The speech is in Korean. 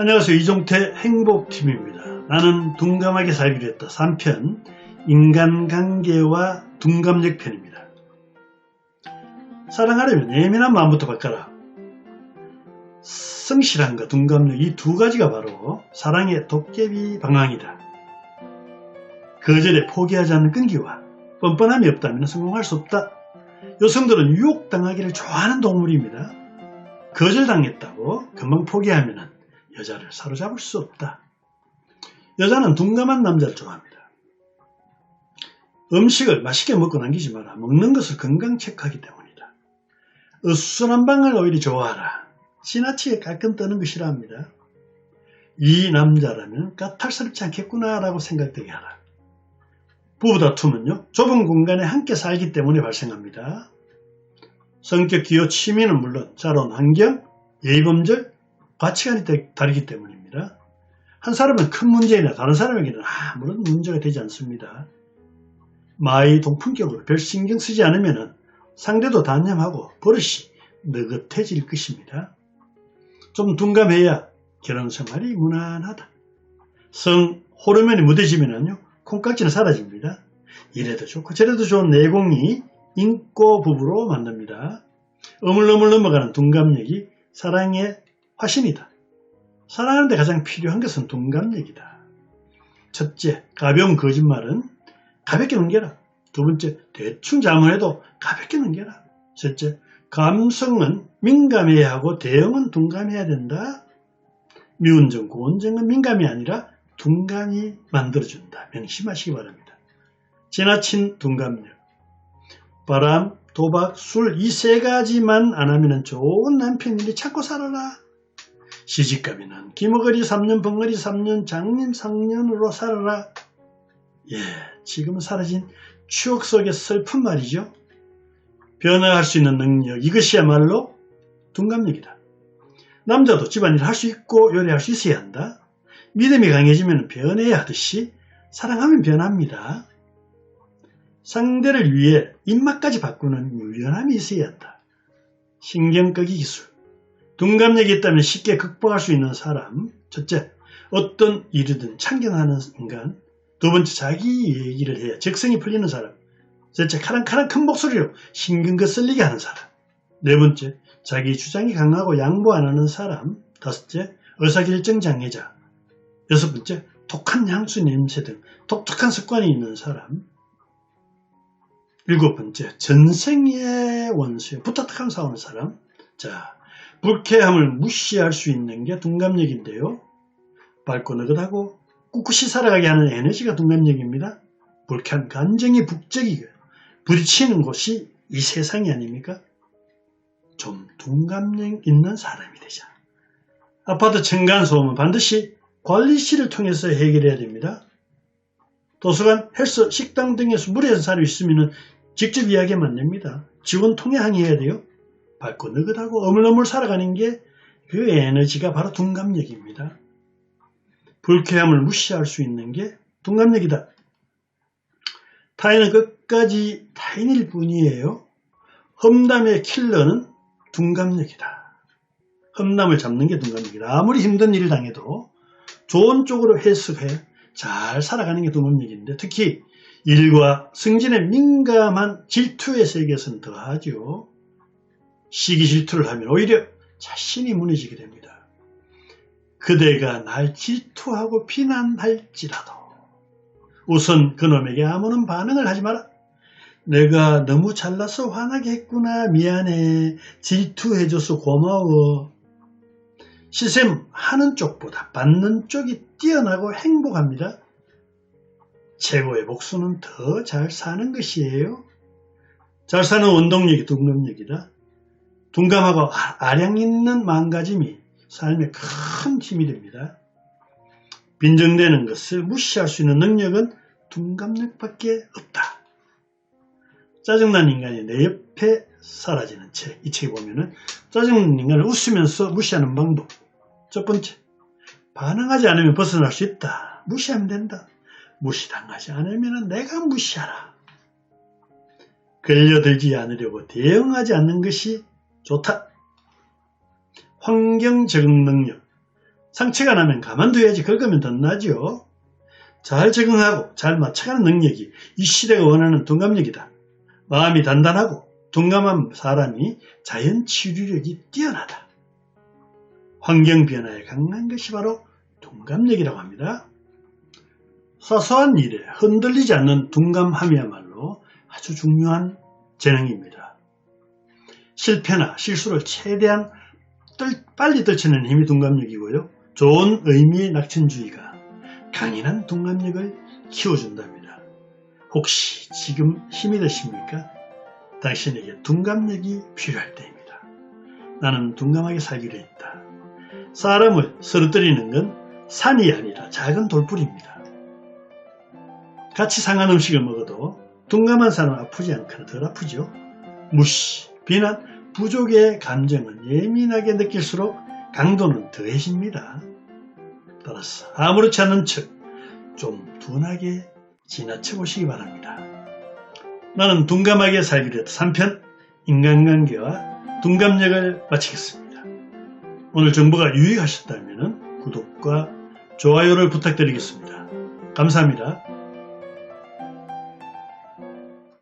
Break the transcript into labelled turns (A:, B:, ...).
A: 안녕하세요. 이종태 행복팀입니다. 나는 둔감하게 살기로 했다. 3편 인간관계와 둔감력 편입니다. 사랑하려면 예민한 마음부터 바꿔라. 성실함과 둔감력 이 두 가지가 바로 사랑의 도깨비 방황이다. 거절에 포기하지 않는 끈기와 뻔뻔함이 없다면 성공할 수 없다. 여성들은 유혹당하기를 좋아하는 동물입니다. 거절당했다고 금방 포기하면 여자를 사로잡을 수 없다. 여자는 둔감한 남자를 좋아합니다. 음식을 맛있게 먹고 남기지 마라. 먹는 것을 건강 체크하기 때문이다. 어수선한 방을 오히려 좋아하라. 지나치게 깔끔 떠는 것 싫어합니다. 이 남자라면 까탈스럽지 않겠구나 라고 생각되게 하라. 부부 다툼은요 좁은 공간에 함께 살기 때문에 발생합니다. 성격 기호 취미는 물론 자론 환경, 예의범절, 가치관이 다르기 때문입니다. 한 사람은 큰 문제이나 다른 사람에게는 아무런 문제가 되지 않습니다. 마의 동품격으로 별 신경 쓰지 않으면 상대도 단념하고 버릇이 느긋해질 것입니다. 좀 둔감해야 결혼생활이 무난하다. 성 호르몬이 무뎌지면요 콩깍지는 사라집니다. 이래도 좋고 저래도 좋은 내공이 인고 부부로 만듭니다. 어물어물 넘어가는 둔감력이 사랑의 화신이다. 사랑하는데 가장 필요한 것은 둔감력이다. 첫째, 가벼운 거짓말은 가볍게 넘겨라. 두 번째, 대충 자문해도 가볍게 넘겨라. 셋째, 감성은 민감해야 하고 대응은 둔감해야 된다. 미운정, 고운정은 민감이 아니라 둔감이 만들어준다. 명심하시기 바랍니다. 지나친 둔감력. 바람, 도박, 술 이 세 가지만 안 하면 좋은 남편인데 찾고 살아라. 시집가면은 기머거리 3년, 벙어리 3년, 장님 3년으로 살아라. 예, 지금은 사라진 추억 속의 슬픈 말이죠. 변화할 수 있는 능력, 이것이야말로 둔감력이다. 남자도 집안일 할 수 있고 요리할 수 있어야 한다. 믿음이 강해지면 변해야 하듯이 사랑하면 변합니다. 상대를 위해 입맛까지 바꾸는 유연함이 있어야 한다. 신경 끄기 기술. 둔감력이 있다면 쉽게 극복할 수 있는 사람. 첫째, 어떤 일이든 참견하는 인간. 두 번째, 자기 얘기를 해야 적성이 풀리는 사람. 셋째, 카랑카랑 큰 목소리로 신경 거슬리게 하는 사람. 네 번째, 자기 주장이 강하고 양보 안 하는 사람. 다섯째, 의사결정 장애자. 여섯 번째, 독한 향수 냄새 등 독특한 습관이 있는 사람. 일곱 번째, 전생의 원수에 부탁탁한 싸우는 사람. 자, 불쾌함을 무시할 수 있는 게 둔감력인데요. 밝고 느긋하고 꿋꿋이 살아가게 하는 에너지가 둔감력입니다. 불쾌한 감정이 북적이고 부딪히는 곳이 이 세상이 아닙니까? 좀 둔감력 있는 사람이 되자. 아파트 층간소음은 반드시 관리실을 통해서 해결해야 됩니다. 도서관, 헬스, 식당 등에서 무리한 사람이 있으면 직접 이야기하면 안 됩니다. 직원 통해 항의해야 돼요. 밝고 느긋하고 어물어물 살아가는 게 그 에너지가 바로 둔감력입니다. 불쾌함을 무시할 수 있는 게 둔감력이다. 타인은 끝까지 타인일 뿐이에요. 험담의 킬러는 둔감력이다. 험담을 잡는 게 둔감력이다. 아무리 힘든 일을 당해도 좋은 쪽으로 해석해 잘 살아가는 게 둔감력인데 특히 일과 승진에 민감한 질투의 세계에서는 더하죠. 시기 질투를 하면 오히려 자신이 무너지게 됩니다. 그대가 날 질투하고 비난할지라도 우선 그놈에게 아무런 반응을 하지 마라. 내가 너무 잘나서 화나게 했구나 미안해 질투해줘서 고마워 시샘 하는 쪽보다 받는 쪽이 뛰어나고 행복합니다. 최고의 복수는 더 잘 사는 것이에요. 잘 사는 원동력이 둔감력이다. 둔감하고 아, 아량 있는 마음가짐이 삶에 큰 힘이 됩니다. 빈정되는 것을 무시할 수 있는 능력은 둔감력밖에 없다. 짜증난 인간이 내 옆에 사라지는 책. 이 책에 보면은 짜증난 인간을 웃으면서 무시하는 방법. 첫 번째, 반응하지 않으면 벗어날 수 있다. 무시하면 된다. 무시당하지 않으면 내가 무시하라. 걸려들지 않으려고 대응하지 않는 것이 좋다. 환경 적응 능력. 상처가 나면 가만둬야지 긁으면 덧나지요. 잘 적응하고 잘 맞춰가는 능력이 이 시대가 원하는 둔감력이다. 마음이 단단하고 둔감한 사람이 자연 치유력이 뛰어나다. 환경 변화에 강한 것이 바로 둔감력이라고 합니다. 사소한 일에 흔들리지 않는 둔감함이야말로 아주 중요한 재능입니다. 실패나 실수를 최대한 떨, 빨리 떨치는 힘이 둔감력이고요. 좋은 의미의 낙천주의가 강인한 둔감력을 키워준답니다. 혹시 지금 힘이 되십니까? 당신에게 둔감력이 필요할 때입니다. 나는 둔감하게 살기로 했다. 사람을 쓰러뜨리는 건 산이 아니라 작은 돌불입니다. 같이 상한 음식을 먹어도 둔감한 사람은 아프지 않거나 덜 아프죠. 무시, 비난, 부족의 감정은 예민하게 느낄수록 강도는 더해집니다. 따라서 아무렇지 않은 척 좀 둔하게 지나쳐 보시기 바랍니다. 나는 둔감하게 살기로 했다. 3편 인간관계와 둔감력을 마치겠습니다. 오늘 정보가 유익하셨다면 구독과 좋아요를 부탁드리겠습니다. 감사합니다.